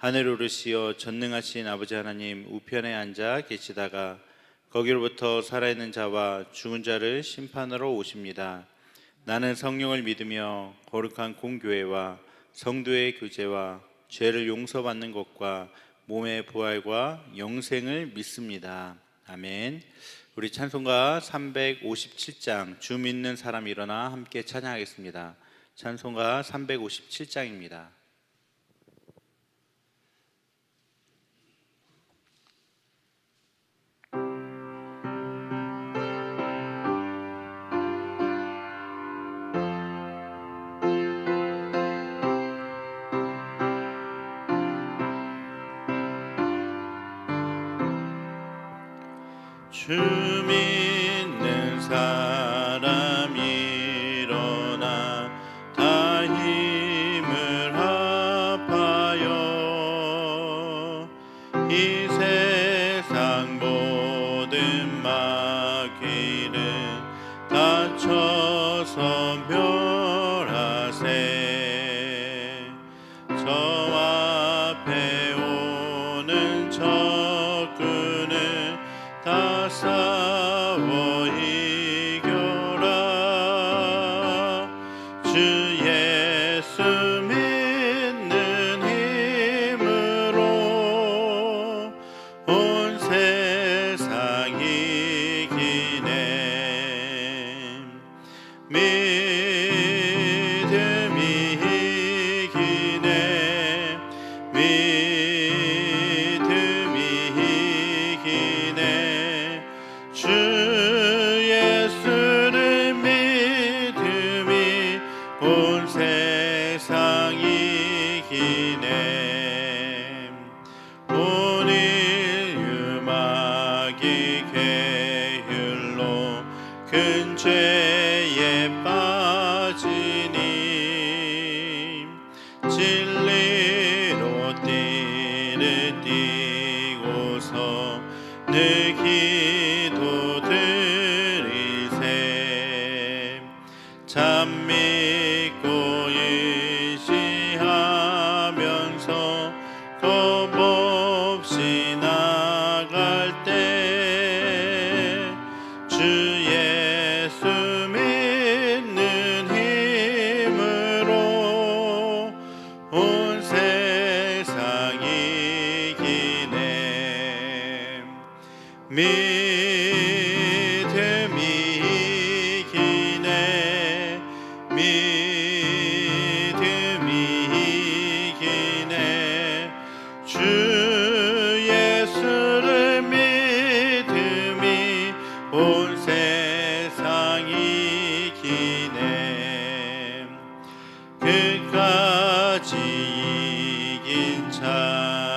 하늘 오르시어 전능하신 아버지 하나님 우편에 앉아 계시다가 거기로부터 살아있는 자와 죽은 자를 심판하러 오십니다. 나는 성령을 믿으며 거룩한 공교회와 성도의 교제와 죄를 용서받는 것과 몸의 부활과 영생을 믿습니다. 아멘. 우리 찬송가 357장 주 믿는 사람 일어나 함께 찬양하겠습니다. 찬송가 357장입니다. 주믿 끝까지 이긴 자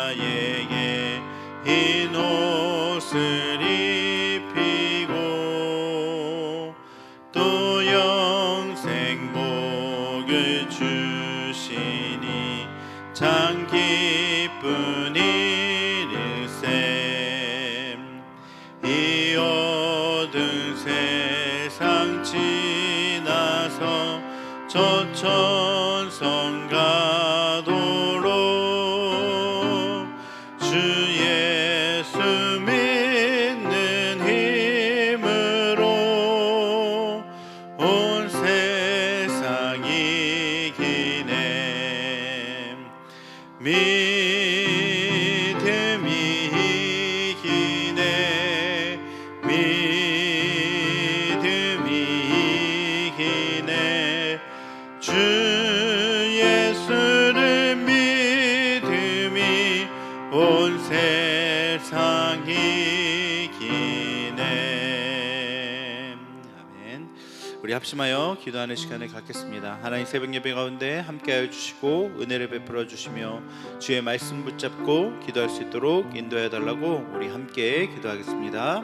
우리 합심하여 기도하는 시간을 갖겠습니다. 하나님 새벽 예배 가운데 함께하여 주시고 은혜를 베풀어 주시며 주의 말씀 붙잡고 기도할 수 있도록 인도해 달라고 우리 함께 기도하겠습니다.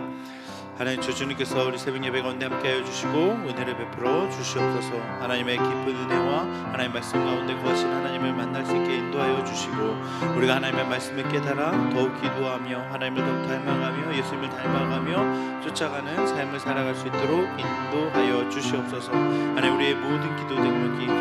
하나님 주 주님께서 우리 새벽 예배 가운데 함께하여 주시고 은혜를 베풀어 주시옵소서. 하나님의 깊은 은혜와 하나님 말씀 가운데 거하신 하나님을 만날 수 있게 인도하여 주시고 우리가 하나님의 말씀을 깨달아 더욱 기도하며 하나님을 더욱 닮아가며 예수님을 닮아가며 쫓아가는 삶을 살아갈 수 있도록 인도하여 주시옵소서. 하나님 우리의 모든 기도 대목이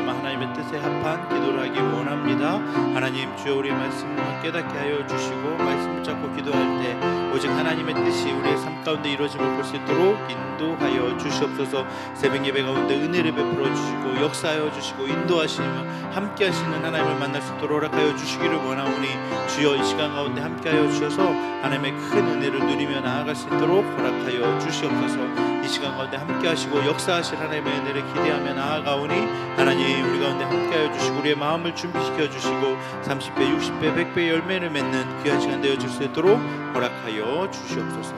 하나님의 뜻에 합한 기도를 하기 원합니다. 하나님 주여 우리의 말씀을 깨닫게 하여 주시고 말씀을 잡고 기도할 때 오직 하나님의 뜻이 우리의 삶 가운데 이루어짐을 볼 수 있도록 인도하여 주시옵소서. 새벽 예배 가운데 은혜를 베풀어 주시고 역사하여 주시고 인도하시며 함께 하시는 하나님을 만날 수 있도록 허락하여 주시기를 원하오니 주여 이 시간 가운데 함께 하여 주셔서 하나님의 큰 은혜를 누리며 나아갈 수 있도록 허락하여 주시옵소서. 이 시간 가운데 함께 하시고 역사하실 하나님의 은혜를 기대하며 나아가오니 하나님 우리 가 운데 함께 하여 주시고 우리의 마음을 준비시켜 주시고 30배, 60배, 100배 열매를 맺는 귀한 시간 되어 줄 수 있도록 허락하여 주시옵소서.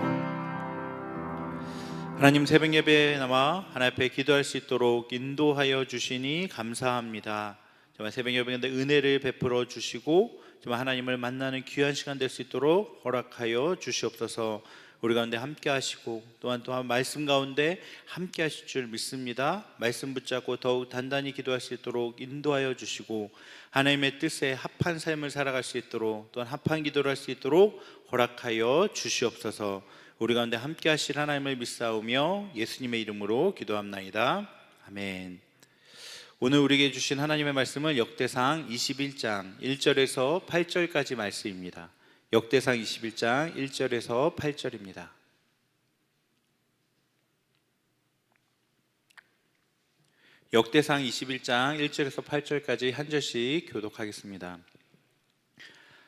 하나님 새벽 예배에 나와 하나님 앞에 기도할 수 있도록 인도하여 주시니 감사합니다. 정말 새벽 예배인데 은혜를 베풀어 주시고 정말 하나님을 만나는 귀한 시간 될 수 있도록 허락하여 주시옵소서. 우리 가운데 함께 하시고 또한 또한 말씀 가운데 함께 하실 줄 믿습니다. 말씀 붙잡고 더욱 단단히 기도할 수 있도록 인도하여 주시고 하나님의 뜻에 합한 삶을 살아갈 수 있도록 또한 합한 기도를 할 수 있도록 허락하여 주시옵소서. 우리 가운데 함께 하실 하나님을 믿사오며 예수님의 이름으로 기도합나이다. 아멘. 오늘 우리에게 주신 하나님의 말씀은 역대상 21장 1절에서 8절까지 말씀입니다. 역대상 21장 1절에서 8절입니다. 역대상 21장 1절에서 8절까지 한 절씩 교독하겠습니다.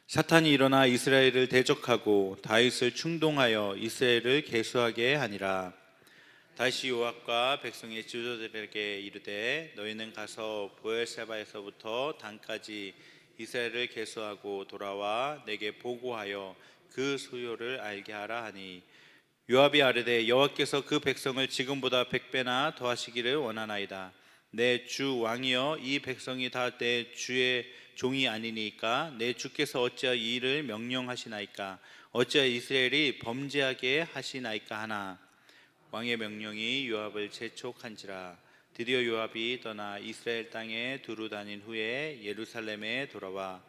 사탄이 일어나 이스라엘을 대적하고 다윗을 충동하여 이스라엘을 계수하게 하니라. 다시 요압과 백성의 지도자들에게 이르되 너희는 가서 보엘세바에서부터 단까지 이스라엘을 계수하고 돌아와 내게 보고하여 그 소요를 알게 하라 하니. 요압이 아뢰되 여호와께서 그 백성을 지금보다 백 배나 더하시기를 원하나이다. 내 주 왕이여 이 백성이 다 내 주의 종이 아니니까 내 주께서 어찌하여 이 일을 명령하시나이까? 어찌하여 이스라엘이 범죄하게 하시나이까 하나 왕의 명령이 요압을 재촉한지라. 드디어 요압이 떠나 이스라엘 땅에 두루 다닌 후에 예루살렘에 돌아와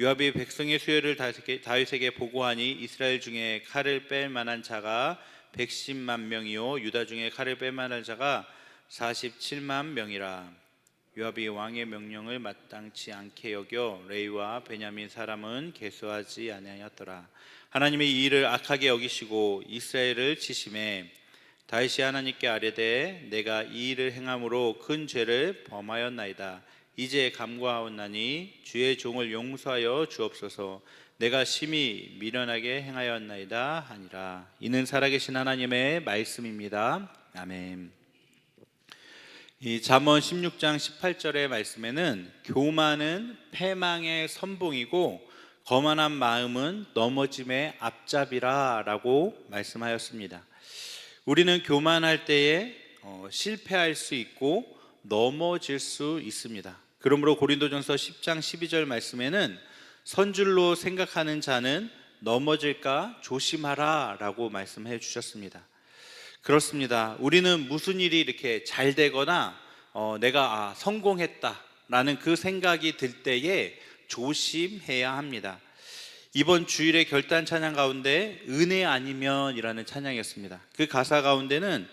요압이 백성의 수요를 다윗에게, 보고하니 이스라엘 중에 칼을 뺄 만한 자가 110만 명이요 유다 중에 칼을 뺄 만한 자가 47만 명이라. 요압이 왕의 명령을 마땅치 않게 여겨 레이와 베냐민 사람은 계수하지 아니하였더라. 하나님의 이 일을 악하게 여기시고 이스라엘을 치심에 다윗이 하나님께 아뢰되 내가 이 일을 행함으로 큰 죄를 범하였나이다. 이제 감과하옵나니 주의 종을 용서하여 주옵소서. 내가 심히 미련하게 행하였나이다 하니라. 이는 살아계신 하나님의 말씀입니다. 아멘. 이 잠언 16장 18절의 말씀에는 교만은 패망의 선봉이고 거만한 마음은 넘어짐의 앞잡이라라고 말씀하였습니다. 우리는 교만할 때에 어, 실패할 수 있고 넘어질 수 있습니다. 그러므로 고린도전서 10장 12절 말씀에는 선줄로 생각하는 자는 넘어질까 조심하라라고 말씀해 주셨습니다. 그렇습니다. 우리는 무슨 일이 이렇게 잘 되거나 어, 내가 아, 성공했다라는 그 생각이 들 때에 조심해야 합니다. 이번 주일의 결단 찬양 가운데 은혜 아니면이라는 찬양이었습니다. 그 가사 가운데는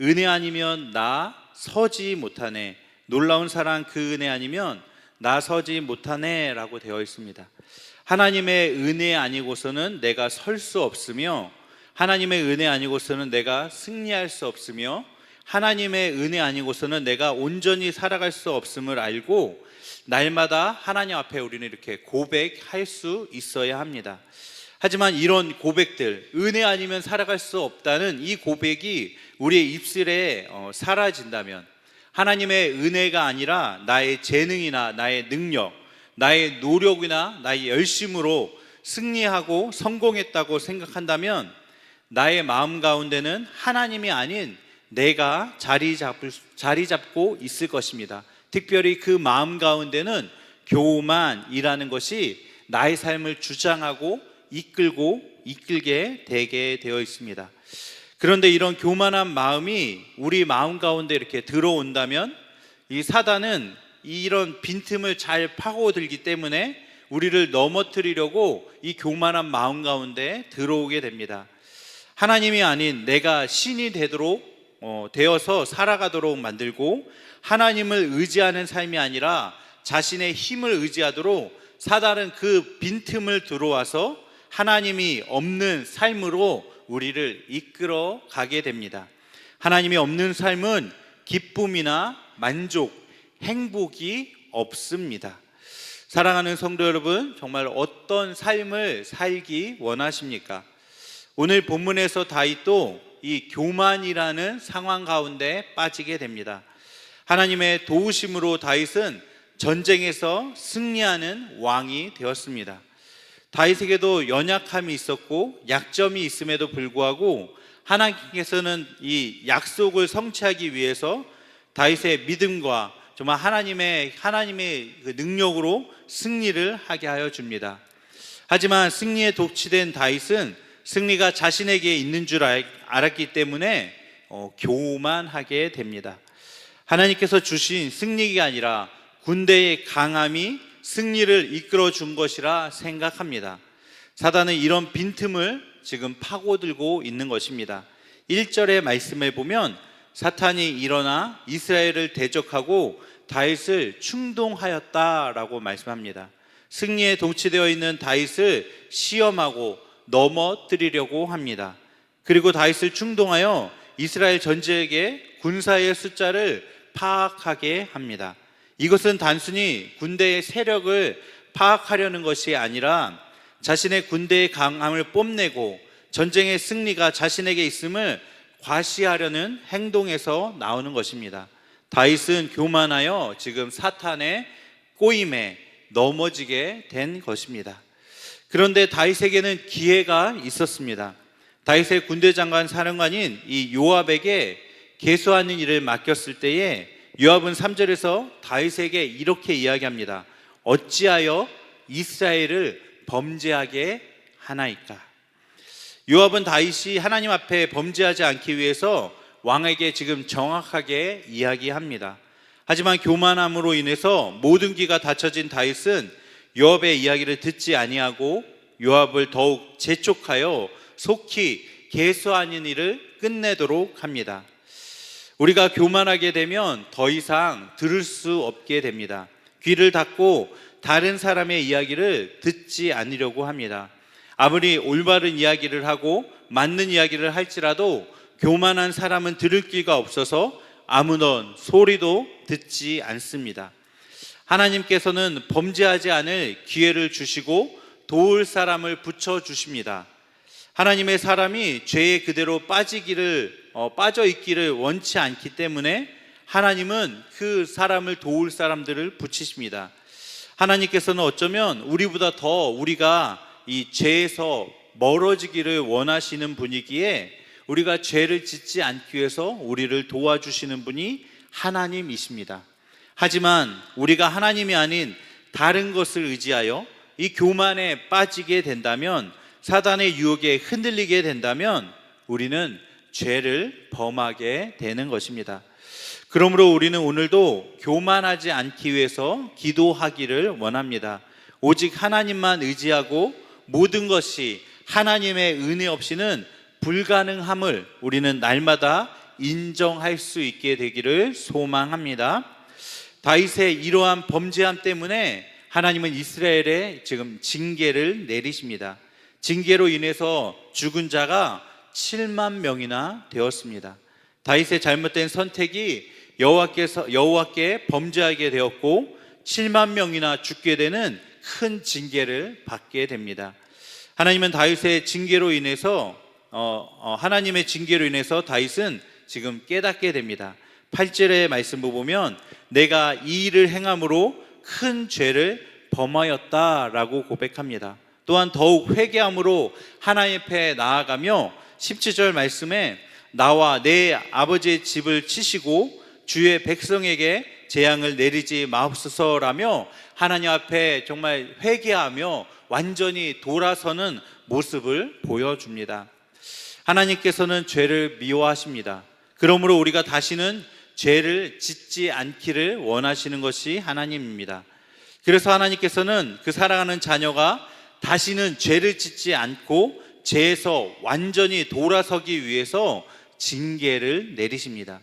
은혜 아니면 나 서지 못하네. 놀라운 사랑 그 은혜 아니면 나 서지 못하네라고 되어 있습니다. 하나님의 은혜 아니고서는 내가 설 수 없으며 하나님의 은혜 아니고서는 내가 승리할 수 없으며 하나님의 은혜 아니고서는 내가 온전히 살아갈 수 없음을 알고 날마다 하나님 앞에 우리는 이렇게 고백할 수 있어야 합니다. 하지만 이런 고백들, 은혜 아니면 살아갈 수 없다는 이 고백이 우리의 입술에 어, 사라진다면 하나님의 은혜가 아니라 나의 재능이나 나의 능력, 나의 노력이나 나의 열심으로 승리하고 성공했다고 생각한다면 나의 마음 가운데는 하나님이 아닌 내가 자리 잡을 자리 잡고 있을 것입니다. 특별히 그 마음 가운데는 교만이라는 것이 나의 삶을 주장하고 이끌고 이끌게 되게 되어 있습니다. 그런데 이런 교만한 마음이 우리 마음 가운데 이렇게 들어온다면 이 사단은 이런 빈틈을 잘 파고들기 때문에 우리를 넘어뜨리려고 이 교만한 마음 가운데 들어오게 됩니다. 하나님이 아닌 내가 신이 되도록 어, 되어서 살아가도록 만들고 하나님을 의지하는 삶이 아니라 자신의 힘을 의지하도록 사단은 그 빈틈을 들어와서 하나님이 없는 삶으로 우리를 이끌어 가게 됩니다. 하나님이 없는 삶은 기쁨이나 만족, 행복이 없습니다. 사랑하는 성도 여러분, 정말 어떤 삶을 살기 원하십니까? 오늘 본문에서 다윗도 이 교만이라는 상황 가운데 빠지게 됩니다. 하나님의 도우심으로 다윗은 전쟁에서 승리하는 왕이 되었습니다. 다윗에게도 연약함이 있었고 약점이 있음에도 불구하고 하나님께서는 이 약속을 성취하기 위해서 다윗의 믿음과 정말 하나님의 하나님의 그 능력으로 승리를 하게 하여 줍니다. 하지만 승리에 독취된 다윗은 승리가 자신에게 있는 줄 알- 알았기 때문에 어, 교만하게 됩니다. 하나님께서 주신 승리가 아니라 군대의 강함이 승리를 이끌어 준 것이라 생각합니다. 사단은 이런 빈틈을 지금 파고들고 있는 것입니다. 1절의 말씀을 보면 사탄이 일어나 이스라엘을 대적하고 다윗을 충동하였다라고 말씀합니다. 승리에 동치되어 있는 다윗을 시험하고 넘어뜨리려고 합니다. 그리고 다윗을 충동하여 이스라엘 전체에게 군사의 숫자를 파악하게 합니다. 이것은 단순히 군대의 세력을 파악하려는 것이 아니라 자신의 군대의 강함을 뽐내고 전쟁의 승리가 자신에게 있음을 과시하려는 행동에서 나오는 것입니다. 다윗은 교만하여 지금 사탄의 꼬임에 넘어지게 된 것입니다. 그런데 다윗에게는 기회가 있었습니다. 다윗의 군대 장관 사령관인 이 요압에게 계수하는 일을 맡겼을 때에 요압은 3절에서 다윗에게 이렇게 이야기합니다. 어찌하여 이스라엘을 범죄하게 하나이까? 요압은 다윗이 하나님 앞에 범죄하지 않기 위해서 왕에게 지금 정확하게 이야기합니다. 하지만 교만함으로 인해서 모든 귀가 닫혀진 다윗은 요압의 이야기를 듣지 아니하고 요압을 더욱 재촉하여 속히 계수하는 일을 끝내도록 합니다. 우리가 교만하게 되면 더 이상 들을 수 없게 됩니다. 귀를 닫고 다른 사람의 이야기를 듣지 않으려고 합니다. 아무리 올바른 이야기를 하고 맞는 이야기를 할지라도 교만한 사람은 들을 귀가 없어서 아무런 소리도 듣지 않습니다. 하나님께서는 범죄하지 않을 기회를 주시고 도울 사람을 붙여 주십니다. 하나님의 사람이 죄에 그대로 빠지기를 어, 빠져 있기를 원치 않기 때문에 하나님은 그 사람을 도울 사람들을 붙이십니다. 하나님께서는 어쩌면 우리보다 더 우리가 이 죄에서 멀어지기를 원하시는 분이기에 우리가 죄를 짓지 않기 위해서 우리를 도와주시는 분이 하나님이십니다. 하지만 우리가 하나님이 아닌 다른 것을 의지하여 이 교만에 빠지게 된다면 사단의 유혹에 흔들리게 된다면 우리는 죄를 범하게 되는 것입니다. 그러므로 우리는 오늘도 교만하지 않기 위해서 기도하기를 원합니다. 오직 하나님만 의지하고 모든 것이 하나님의 은혜 없이는 불가능함을 우리는 날마다 인정할 수 있게 되기를 소망합니다. 다윗의 이러한 범죄함 때문에 하나님은 이스라엘에 지금 징계를 내리십니다. 징계로 인해서 죽은 자가 7만 명이나 되었습니다. 다윗의 잘못된 선택이 여호와께서 여호와께 범죄하게 되었고 7만 명이나 죽게 되는 큰 징계를 받게 됩니다. 하나님은 다윗의 징계로 인해서 어, 어, 하나님의 징계로 인해서 다윗은 지금 깨닫게 됩니다. 8절의 말씀을 보면 내가 이 일을 행함으로 큰 죄를 범하였다라고 고백합니다. 또한 더욱 회개함으로 하나님 앞에 나아가며 17절 말씀에 나와 내 아버지의 집을 치시고 주의 백성에게 재앙을 내리지 마옵소서라며 하나님 앞에 정말 회개하며 완전히 돌아서는 모습을 보여줍니다. 하나님께서는 죄를 미워하십니다. 그러므로 우리가 다시는 죄를 짓지 않기를 원하시는 것이 하나님입니다. 그래서 하나님께서는 그 사랑하는 자녀가 다시는 죄를 짓지 않고 죄에서 완전히 돌아서기 위해서 징계를 내리십니다.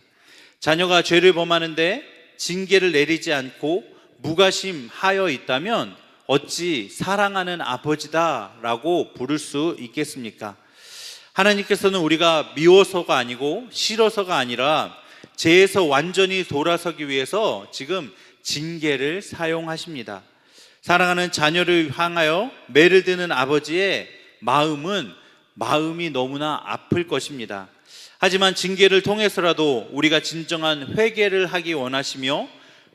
자녀가 죄를 범하는데 징계를 내리지 않고 무관심하여 있다면 어찌 사랑하는 아버지다라고 부를 수 있겠습니까? 하나님께서는 우리가 미워서가 아니고 싫어서가 아니라 죄에서 완전히 돌아서기 위해서 지금 징계를 사용하십니다. 사랑하는 자녀를 향하여 매를 드는 아버지의 마음은 마음이 너무나 아플 것입니다. 하지만 징계를 통해서라도 우리가 진정한 회개를 하기 원하시며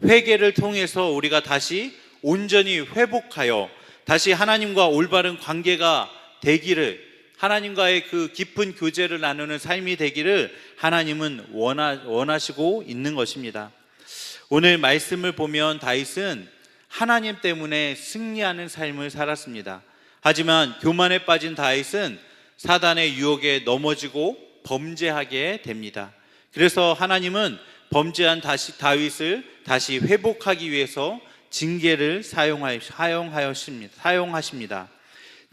회개를 통해서 우리가 다시 온전히 회복하여 다시 하나님과 올바른 관계가 되기를 하나님과의 그 깊은 교제를 나누는 삶이 되기를 하나님은 원하, 원하시고 있는 것입니다. 오늘 말씀을 보면 다윗은 하나님 때문에 승리하는 삶을 살았습니다. 하지만 교만에 빠진 다윗은 사단의 유혹에 넘어지고 범죄하게 됩니다. 그래서 하나님은 범죄한 다시 다윗을 다시 회복하기 위해서 징계를 사용하였습니다. 사용하십니다.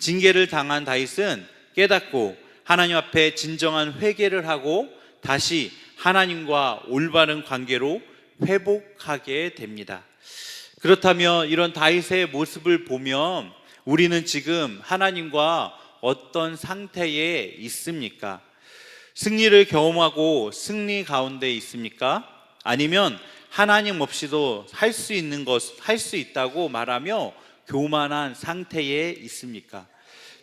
징계를 당한 다윗은 깨닫고 하나님 앞에 진정한 회개를 하고 다시 하나님과 올바른 관계로 회복하게 됩니다. 그렇다면 이런 다윗의 모습을 보면 우리는 지금 하나님과 어떤 상태에 있습니까? 승리를 경험하고 승리 가운데 있습니까? 아니면 하나님 없이도 할 수 있는 것, 할 수 있다고 말하며 교만한 상태에 있습니까?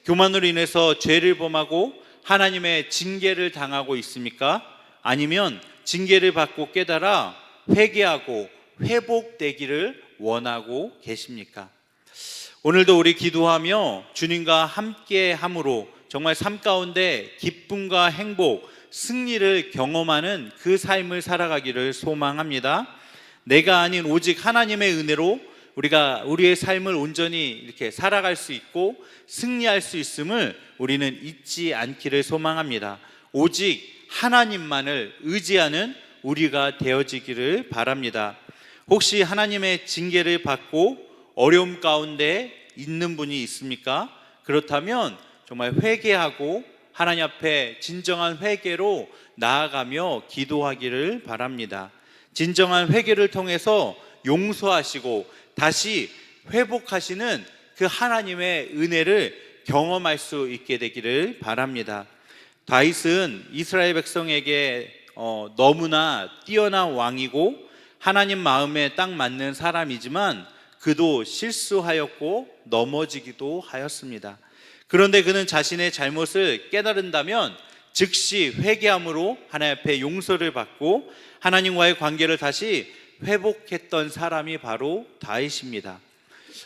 교만으로 인해서 죄를 범하고 하나님의 징계를 당하고 있습니까? 아니면 징계를 받고 깨달아 회개하고 회복되기를 원하고 계십니까? 오늘도 우리 기도하며 주님과 함께 함으로 정말 삶 가운데 기쁨과 행복, 승리를 경험하는 그 삶을 살아가기를 소망합니다. 내가 아닌 오직 하나님의 은혜로 우리가 우리의 삶을 온전히 이렇게 살아갈 수 있고 승리할 수 있음을 우리는 잊지 않기를 소망합니다. 오직 하나님만을 의지하는 우리가 되어지기를 바랍니다. 혹시 하나님의 징계를 받고 어려움 가운데 있는 분이 있습니까? 그렇다면 정말 회개하고 하나님 앞에 진정한 회개로 나아가며 기도하기를 바랍니다. 진정한 회개를 통해서 용서하시고 다시 회복하시는 그 하나님의 은혜를 경험할 수 있게 되기를 바랍니다. 다윗은 이스라엘 백성에게 어, 너무나 뛰어난 왕이고 하나님 마음에 딱 맞는 사람이지만 그도 실수하였고 넘어지기도 하였습니다. 그런데 그는 자신의 잘못을 깨달은다면 즉시 회개함으로 하나님 앞에 용서를 받고 하나님과의 관계를 다시 회복했던 사람이 바로 다윗입니다.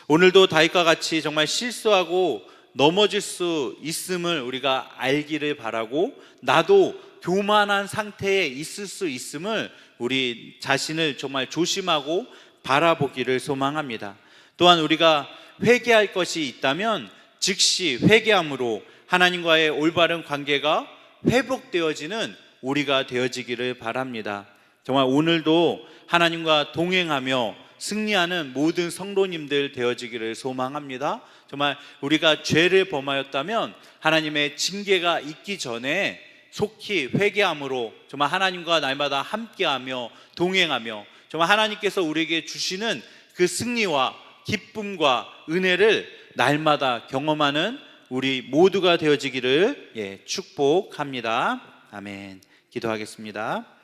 오늘도 다윗과 같이 정말 실수하고 넘어질 수 있음을 우리가 알기를 바라고 나도 교만한 상태에 있을 수 있음을 우리 자신을 정말 조심하고 바라보기를 소망합니다. 또한 우리가 회개할 것이 있다면 즉시 회개함으로 하나님과의 올바른 관계가 회복되어지는 우리가 되어지기를 바랍니다. 정말 오늘도 하나님과 동행하며 승리하는 모든 성도님들 되어지기를 소망합니다. 정말 우리가 죄를 범하였다면 하나님의 징계가 있기 전에 속히 회개함으로 정말 하나님과 날마다 함께하며 동행하며 정말 하나님께서 우리에게 주시는 그 승리와 기쁨과 은혜를 날마다 경험하는 우리 모두가 되어지기를 예, 축복합니다. 아멘. 기도하겠습니다.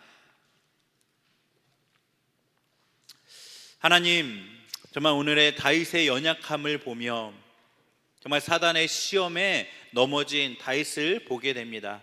하나님, 정말 오늘의 다윗의 연약함을 보며 정말 사단의 시험에 넘어진 다윗을 보게 됩니다.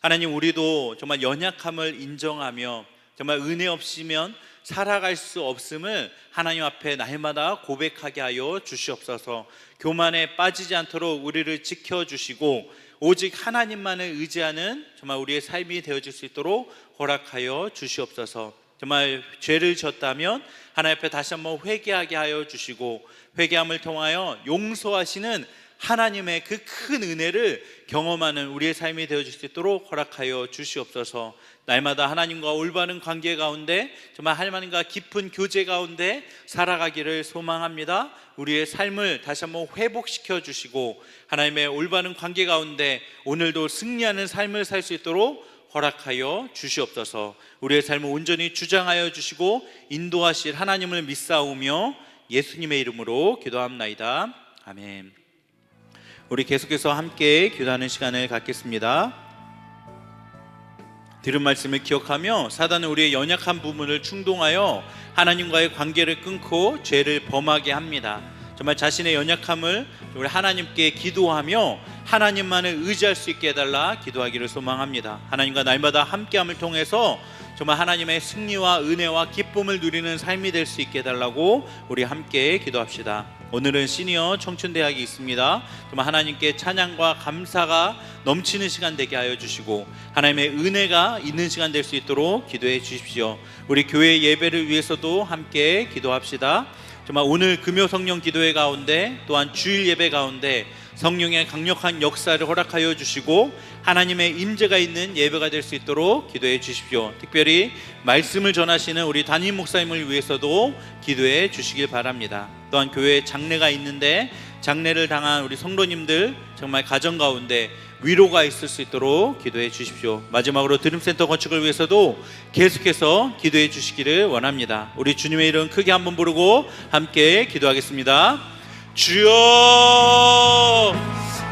하나님, 우리도 정말 연약함을 인정하며 정말 은혜 없이면 살아갈 수 없음을 하나님 앞에 날마다 고백하게 하여 주시옵소서. 교만에 빠지지 않도록 우리를 지켜 주시고 오직 하나님만을 의지하는 정말 우리의 삶이 되어질 수 있도록 허락하여 주시옵소서. 정말 죄를 졌다면 하나님 앞에 다시 한번 회개하게 하여 주시고 회개함을 통하여 용서하시는 하나님의 그 큰 은혜를 경험하는 우리의 삶이 되어질 수 있도록 허락하여 주시옵소서. 날마다 하나님과 올바른 관계 가운데 정말 하나님과 깊은 교제 가운데 살아가기를 소망합니다. 우리의 삶을 다시 한번 회복시켜 주시고 하나님의 올바른 관계 가운데 오늘도 승리하는 삶을 살 수 있도록 허락하여 주시옵소서. 우리의 삶을 온전히 주장하여 주시고 인도하실 하나님을 믿사오며 예수님의 이름으로 기도합나이다. 아멘. 우리 계속해서 함께 기도하는 시간을 갖겠습니다. 들은 말씀을 기억하며 사단은 우리의 연약한 부분을 충동하여 하나님과의 관계를 끊고 죄를 범하게 합니다. 정말 자신의 연약함을 우리 하나님께 기도하며 하나님만을 의지할 수 있게 해달라 기도하기를 소망합니다. 하나님과 날마다 함께함을 통해서 정말 하나님의 승리와 은혜와 기쁨을 누리는 삶이 될 수 있게 해달라고 우리 함께 기도합시다. 오늘은 시니어 청춘대학이 있습니다. 정말 하나님께 찬양과 감사가 넘치는 시간 되게 하여 주시고 하나님의 은혜가 있는 시간 될 수 있도록 기도해 주십시오. 우리 교회 예배를 위해서도 함께 기도합시다. 정말 오늘 금요 성령 기도회 가운데 또한 주일 예배 가운데 성령의 강력한 역사를 허락하여 주시고 하나님의 임재가 있는 예배가 될 수 있도록 기도해 주십시오. 특별히 말씀을 전하시는 우리 담임 목사님을 위해서도 기도해 주시길 바랍니다. 또한 교회에 장례가 있는데 장례를 당한 우리 성도님들 정말 가정 가운데 위로가 있을 수 있도록 기도해 주십시오. 마지막으로 드림센터 건축을 위해서도 계속해서 기도해 주시기를 원합니다. 우리 주님의 이름 크게 한번 부르고 함께 기도하겠습니다. 주여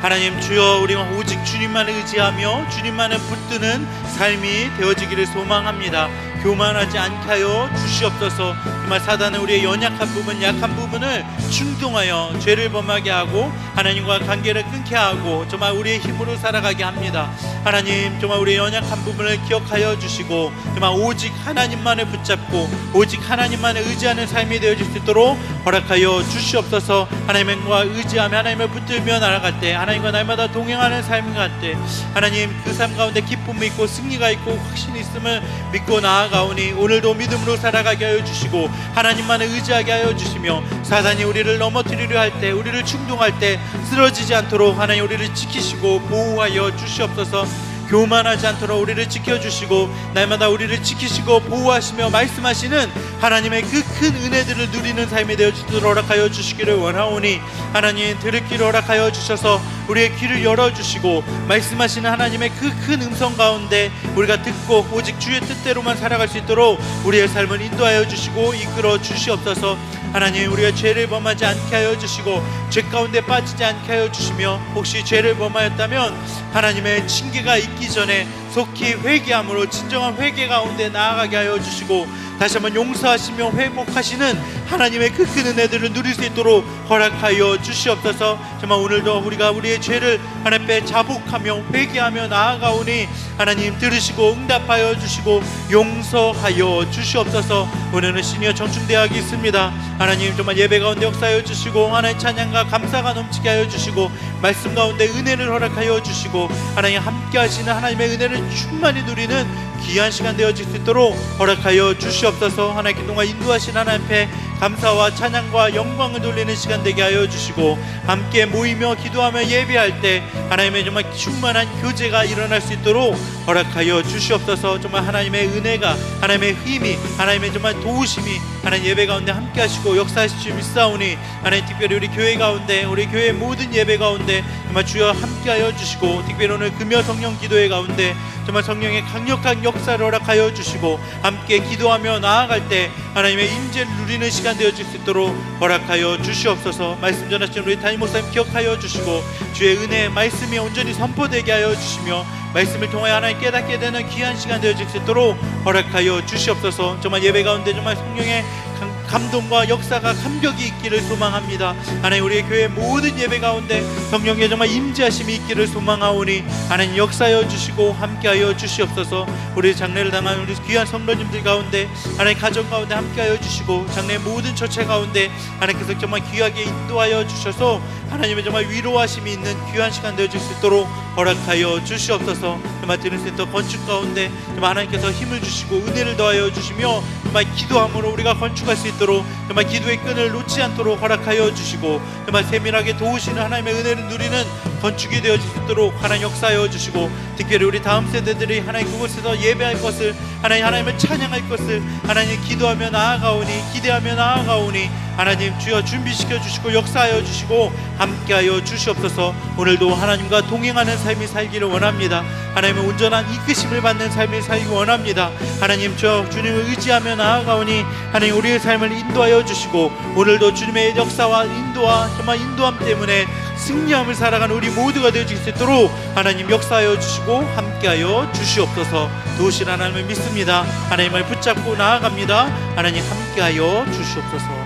하나님 주여 우리가 오직 주님만 의지하며 주님만을 붙드는 삶이 되어지기를 소망합니다. 교만하지 않게 하여 주시옵소서. 정말 사단은 우리의 연약한 부분, 약한 부분을 충동하여 죄를 범하게 하고 하나님과 관계를 끊게 하고 정말 우리의 힘으로 살아가게 합니다. 하나님 정말 우리의 연약한 부분을 기억하여 주시고 정말 오직 하나님만을 붙잡고 오직 하나님만을 의지하는 삶이 되어질 수 있도록 허락하여 주시옵소서. 하나님과 의지하며 하나님을 붙들며 날아갈 때 하나님과 날마다 동행하는 삶이 갈때 하나님 그 삶 가운데 기쁨이 있고 승리가 있고 확신이 있음을 믿고 나아가오니 오늘도 믿음으로 살아가게 하여 주시고 하나님만을 의지하게 하여 주시며 사단이 우리를 넘어뜨리려 할 때 우리를 충동할 때 쓰러지지 않도록 하나님 우리를 지키시고 보호하여 주시옵소서. 교만하지 않도록 우리를 지켜주시고 날마다 우리를 지키시고 보호하시며 말씀하시는 하나님의 그 큰 은혜들을 누리는 삶이 되어주도록 허락하여 주시기를 원하오니 하나님 들을 길을 허락하여 주셔서 우리의 귀를 열어주시고 말씀하시는 하나님의 그 큰 음성 가운데 우리가 듣고 오직 주의 뜻대로만 살아갈 수 있도록 우리의 삶을 인도하여 주시고 이끌어 주시옵소서. 하나님 우리가 죄를 범하지 않게 하여 주시고 죄 가운데 빠지지 않게 하여 주시며 혹시 죄를 범하였다면 하나님의 징계가 있기 전에 속히 회개함으로 진정한 회개 가운데 나아가게 하여 주시고 다시 한번 용서하시며 회복하시는 하나님의 그 큰 은혜들을 누릴 수 있도록 허락하여 주시옵소서. 정말 오늘도 우리가 우리의 죄를 하나님 앞에 자복하며 회개하며 나아가오니 하나님 들으시고 응답하여 주시고 용서하여 주시옵소서. 오늘은 시니어 청춘대학이 있습니다. 하나님 정말 예배 가운데 역사하여 주시고 하나님 찬양과 감사가 넘치게 하여 주시고 말씀 가운데 은혜를 허락하여 주시고 하나님 함께 하시는 하나님의 은혜를 충만히 누리는 귀한 시간 되어질 수 있도록 허락하여 주시옵소서. 하나님 그동안 인도하신 하나님 앞에 감사와 찬양과 영광을 돌리는 시간 되게 하여 주시고 함께 모이며 기도하며 예배할 때 하나님의 정말 충만한 교제가 일어날 수 있도록 허락하여 주시옵소서. 정말 하나님의 은혜가 하나님의 힘이 하나님의 정말 도우심이 하나님 예배 가운데 함께 하시고 역사하시지 믿사오니 하나님 특별히 우리 교회 가운데 우리 교회 모든 예배 가운데 정말 주여 함께 하여 주시고 특별히 오늘 금요 성령 기도회 가운데 정말 성령의 강력한 역사를 허락하여 주시고 함께 기도하며 나아갈 때 하나님의 임재를 누리는 시간 되어질 수 있도록 허락하여 주시옵소서. 말씀 전하신 우리 담임 목사님 기억하여 주시고 주의 은혜 말씀이 온전히 선포되게 하여 주시며 말씀을 통하여 하나님 깨닫게 되는 귀한 시간 되어질 수 있도록 허락하여 주시옵소서. 정말 예배 가운데 정말 성령의 강- 감동과 역사가 감격이 있기를 소망합니다. 하나님 우리의 교회 모든 예배 가운데 성령의 정말 임재하심이 있기를 소망하오니 하나님 역사여 주시고 함께하여 주시옵소서. 우리 장례를 당한 우리 귀한 성도님들 가운데 하나님 가정 가운데 함께하여 주시고 장례 모든 처체 가운데 하나님께서 정말 귀하게 인도하여 주셔서 하나님의 정말 위로하심이 있는 귀한 시간 되어질 수 있도록 허락하여 주시옵소서. 정말 드는센터 건축 가운데 하나님께서 힘을 주시고 은혜를 더하여 주시며 정말 기도함으로 우리가 건축할 수 있도록 정말 기도의 끈을 놓지 않도록 허락하여 주시고 정말 세밀하게 도우시는 하나님의 은혜를 누리는 건축이 되어질 수 있도록 하나님 역사하여 주시고 특별히 우리 다음 세대들이 하나님 그곳에서 예배할 것을 하나님 하나님을 찬양할 것을 하나님 기도하며 나아가오니 기대하며 나아가오니 하나님 주여 준비시켜 주시고 역사하여 주시고 함께하여 주시옵소서. 오늘도 하나님과 동행하는 삶이 살기를 원합니다. 하나님의 온전한 이끄심을 받는 삶이 살기 원합니다. 하나님 저 주님을 의지하며 나아가오니 하나님 우리의 삶을 인도하여 주시고 오늘도 주님의 역사와 인도와 정말 인도함 때문에 승리함을 살아가는 우리 모두가 되어질 수 있도록 하나님 역사하여 주시고 함께하여 주시옵소서. 도우실 하나님을 믿습니다. 하나님을 붙잡고 나아갑니다. 하나님 함께하여 주시옵소서